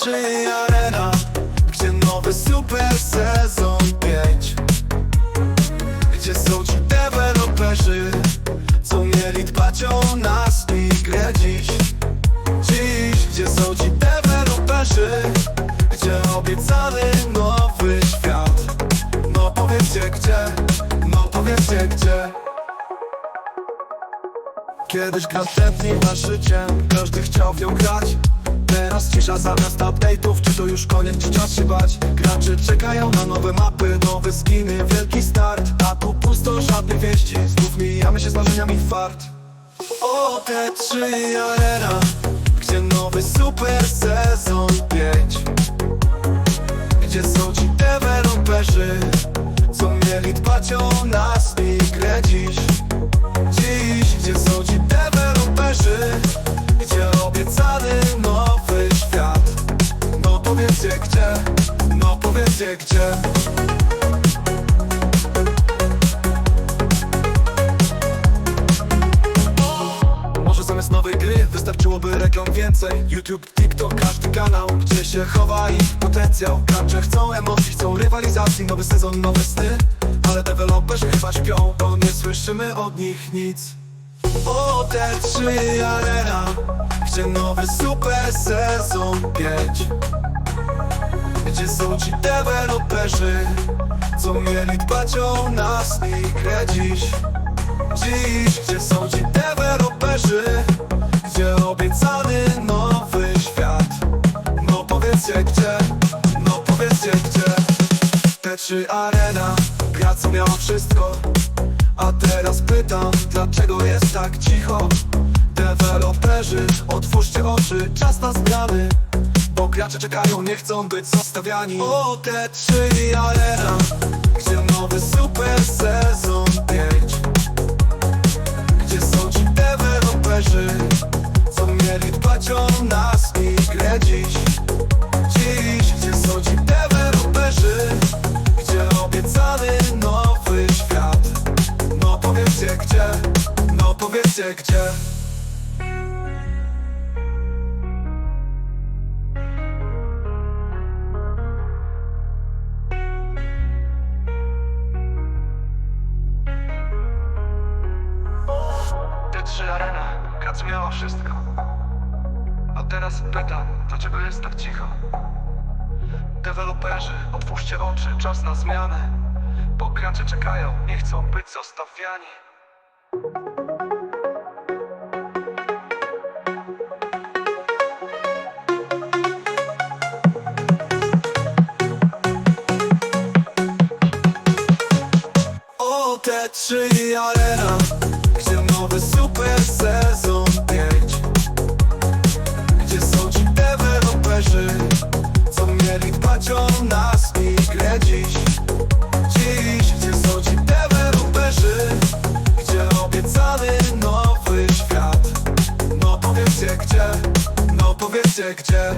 T3 Arena Gdzie nowy super sezon 5 Gdzie są ci deweloperzy Co mieli dbać o nas i grę dziś. Dziś, gdzie są ci deweloperzy Gdzie obiecany nowy świat. No powiedzcie gdzie, no powiedzcie gdzie. Kiedyś gra tętni na życie Każdy chciał w nią grać Teraz cisza zamiast update'ów Czy to już koniec, czy czas się bać? Gracze czekają na nowe mapy Nowe skiny, wielki start. A tu pusto, żadnych wieści Znów mijamy się z marzeniami fart. O, te trzy arena Gdzie nowy super sezon 5 Gdzie są ci deweloperzy Co mieli dbać o nas no powiedzcie gdzie? Może zamiast nowej gry wystarczyłoby reklam więcej. YouTube, TikTok, każdy kanał Gdzie się chowa ich potencjał. Gracze chcą emocji, chcą rywalizacji Nowy sezon, nowe sny. Ale deweloperzy chyba śpią Bo nie słyszymy od nich nic. O, te trzy arena Gdzie nowy super sezon 5 Gdzie są ci deweloperzy Co mieli dbać o nas i grę dziś gdzie są ci deweloperzy Gdzie obiecany nowy świat. No powiedzcie gdzie, no powiedzcie gdzie? Te trzy arena, gra co miała wszystko. A teraz pytam, dlaczego jest tak cicho? Deweloperzy, otwórzcie oczy, czas na zmiany gracze czekają, nie chcą być zostawiani. O, te trzy arena Gdzie nowy super sezon 5 gdzie są ci deweloperzy Co mieli dbać o nas i grę dziś. Dziś, gdzie są ci deweloperzy Gdzie obiecany nowy świat. No powiedzcie gdzie, no powiedzcie gdzie miała wszystko. A teraz pytam, dlaczego jest tak cicho? Deweloperzy, otwórzcie oczy, czas na zmianę. Bo gracze czekają, nie chcą być zostawiani. O, te trzy arena Gdzie nowy super miejsce, gdzie